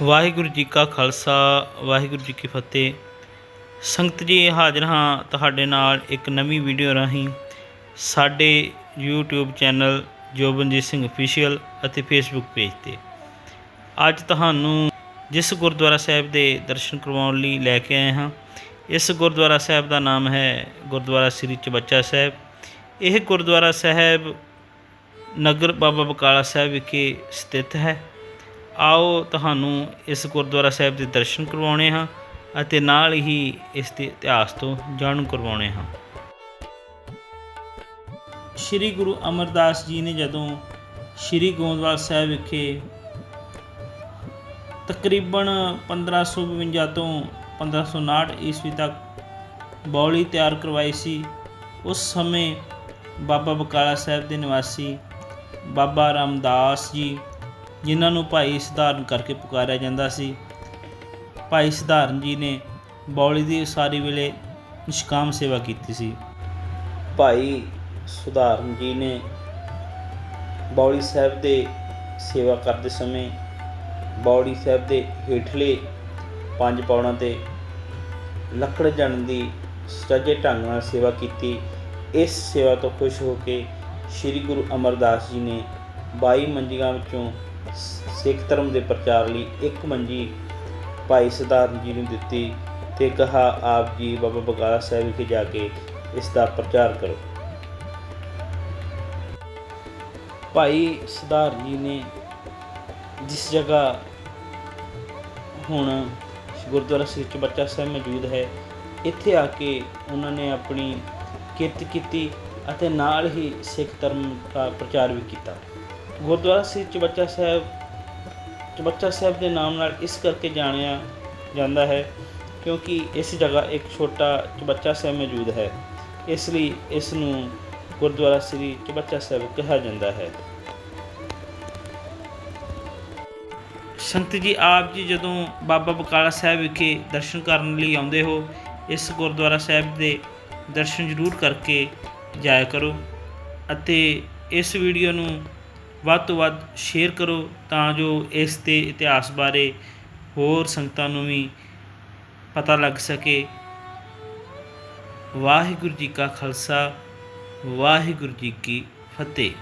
ਵਾਹਿਗੁਰੂ ਜੀ ਕਾ ਖਾਲਸਾ, ਵਾਹਿਗੁਰੂ ਜੀ ਕੀ ਫਤਿਹ। ਸੰਗਤ ਜੀ, ਹਾਜ਼ਰ ਹਾਂ ਤੁਹਾਡੇ ਨਾਲ ਇੱਕ ਨਵੀਂ ਵੀਡੀਓ ਰਾਹੀਂ। ਸਾਡੇ YouTube channel Jobanjit Singh official ਅਤੇ Facebook ਪੇਜ ਤੇ। ਅੱਜ ਤੁਹਾਨੂੰ ਜਿਸ ਗੁਰਦੁਆਰਾ ਸਾਹਿਬ ਦੇ ਦਰਸ਼ਨ ਕਰਵਾਉਣ ਲਈ ਲੈ ਕੇ ਆਏ ਹਾਂ। ਇਸ ਗੁਰਦੁਆਰਾ ਸਾਹਿਬ ਦਾ ਨਾਮ ਹੈ ਗੁਰਦੁਆਰਾ ਸ੍ਰੀ ਚਬੱਚਾ ਸਾਹਿਬ। ਇਹ ਗੁਰਦੁਆਰਾ ਸਾਹਿਬ ਨਗਰ ਬਾਬਾ ਬਕਾਲਾ ਸਾਹਿਬ ਵਿਖੇ ਸਥਿਤ ਹੈ। ਆਓ ਤੁਹਾਨੂੰ ਇਸ ਗੁਰਦੁਆਰਾ ਸਾਹਿਬ ਦੇ ਦਰਸ਼ਨ ਕਰਵਾਉਣੇ ਹਾਂ ਅਤੇ ਨਾਲ ਹੀ ਇਸ ਦੇ ਇਤਿਹਾਸ ਤੋਂ ਜਾਣੂ ਕਰਵਾਉਣੇ ਹਾਂ। ਸ੍ਰੀ ਗੁਰੂ ਅਮਰਦਾਸ ਜੀ ਨੇ ਜਦੋਂ ਸ੍ਰੀ ਗੋਂਦਵਾਲ ਸਾਹਿਬ ਵਿਖੇ ਤਕਰੀਬਨ 1552 ਤੋਂ 1559 ਈਸਵੀ ਤੱਕ ਬੌਲੀ ਤਿਆਰ ਕਰਵਾਈ ਸੀ, ਉਸ ਸਮੇਂ ਬਾਬਾ ਬਕਾਲਾ ਸਾਹਿਬ ਦੇ ਨਿਵਾਸੀ ਬਾਬਾ ਰਾਮਦਾਸ ਜੀ ਜਿਨ੍ਹਾਂ ਨੂੰ ਭਾਈ ਸਧਾਰਨ ਕਰਕੇ ਪੁਕਾਰਿਆ ਜਾਂਦਾ ਸੀ। ਭਾਈ ਸਧਾਰਨ ਜੀ ਨੇ ਬੌਲੀ ਦੀ ਉਸਾਰੀ ਵੇਲੇ ਨਿਸ਼ਕਾਮ ਸੇਵਾ ਕੀਤੀ ਸੀ। ਭਾਈ ਸੁਧਾਰਨ ਜੀ ਨੇ ਬੌਲੀ ਸਾਹਿਬ ਦੇ ਸੇਵਾ ਕਰਦੇ ਸਮੇਂ ਬੌਲੀ ਸਾਹਿਬ ਦੇ ਹੇਠਲੇ ਪੰਜ ਪੌੜਾਂ ਤੇ ਲੱਕੜ ਜਣ ਦੀ ਸੱਜੇ ਢੰਗ ਨਾਲ ਸੇਵਾ ਕੀਤੀ। ਇਸ ਸੇਵਾ ਤੋਂ ਖੁਸ਼ ਹੋ ਕੇ ਸ੍ਰੀ ਗੁਰੂ ਅਮਰਦਾਸ ਜੀ ਨੇ 22 ਮੰਜੀਆਂ ਵਿੱਚੋਂ ਸਿੱਖ ਧਰਮ ਦੇ ਪ੍ਰਚਾਰ ਲਈ ਇੱਕ ਮੰਜੀ ਭਾਈ ਸਧਾਰਨ ਜੀ ਨੂੰ ਦਿੱਤੀ ਤੇ ਕਹਾ, ਆਪ ਜੀ ਬਾਬਾ ਬਕਾਲਾ ਸਾਹਿਬ ਵਿਖੇ ਜਾ ਕੇ ਇਸ ਦਾ ਪ੍ਰਚਾਰ ਕਰੋ। ਭਾਈ ਸਧਾਰਨ ਜੀ ਨੇ ਜਿਸ ਜਗ੍ਹਾ ਹੁਣ ਗੁਰਦੁਆਰਾ ਸ੍ਰੀ ਚਬੱਚਾ ਸਾਹਿਬ ਮੌਜੂਦ ਹੈ, ਇੱਥੇ ਆ ਕੇ ਉਹਨਾਂ ਨੇ ਆਪਣੀ ਕਿਰਤ ਕੀਤੀ ਅਤੇ ਨਾਲ ਹੀ ਸਿੱਖ ਧਰਮ ਦਾ ਪ੍ਰਚਾਰ ਵੀ ਕੀਤਾ। ਗੁਰਦੁਆਰਾ ਸ੍ਰੀ ਚਬੱਚਾ ਸਾਹਿਬ ਚਬੱਚਾ ਸਾਹਿਬ ਦੇ ਨਾਮ ਨਾਲ ਇਸ ਕਰਕੇ ਜਾਣਿਆ ਜਾਂਦਾ ਹੈ ਕਿਉਂਕਿ ਇਸ ਜਗ੍ਹਾ ਇੱਕ ਛੋਟਾ ਚਬੱਚਾ ਸਾਹਿਬ ਮੌਜੂਦ ਹੈ। ਇਸ ਲਈ ਇਸ ਨੂੰ ਗੁਰਦੁਆਰਾ ਸ੍ਰੀ ਚਬੱਚਾ ਸਾਹਿਬ ਕਿਹਾ ਜਾਂਦਾ ਹੈ। ਸੰਤ ਜੀ, ਆਪ ਜੀ ਜਦੋਂ ਬਾਬਾ ਬਕਾਲਾ ਸਾਹਿਬ ਵਿਖੇ ਦਰਸ਼ਨ ਕਰਨ ਲਈ ਆਉਂਦੇ ਹੋ, ਇਸ ਗੁਰਦੁਆਰਾ ਸਾਹਿਬ ਦੇ ਦਰਸ਼ਨ ਜ਼ਰੂਰ ਕਰਕੇ ਜਾਇਆ ਕਰੋ ਅਤੇ ਇਸ ਵੀਡੀਓ ਨੂੰ ਵੱਧ ਤੋਂ ਵੱਧ ਸ਼ੇਅਰ ਕਰੋ ਤਾਂ ਜੋ ਇਸ ਦੇ ਇਤਿਹਾਸ ਬਾਰੇ ਹੋਰ ਸੰਗਤਾਂ ਨੂੰ ਵੀ ਪਤਾ ਲੱਗ ਸਕੇ। ਵਾਹਿਗੁਰੂ ਜੀ ਕਾ ਖਾਲਸਾ, ਵਾਹਿਗੁਰੂ ਜੀ ਕੀ ਫਤਿਹ।